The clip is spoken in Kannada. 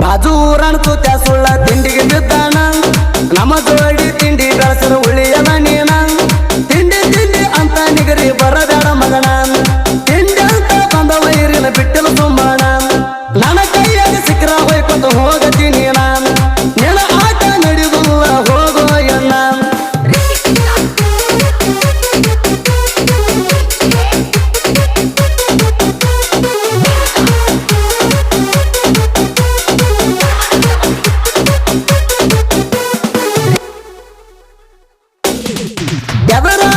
ಬಾಜು ಊರಣ್ತು ಸುಳ್ಳ ತಿಂಡಿಗೆ ಬಿದ್ದಾನ. ನಮ್ಮ ಜೋಡಿ ತಿಂಡಿ ಬೆಳೆಸಲು ಉಳಿಯದ ನೀನ. ತಿಂಡಿ ತಿಂಡಿ ಅಂತ ನಿಗರಿ ಬರದ ఎవరు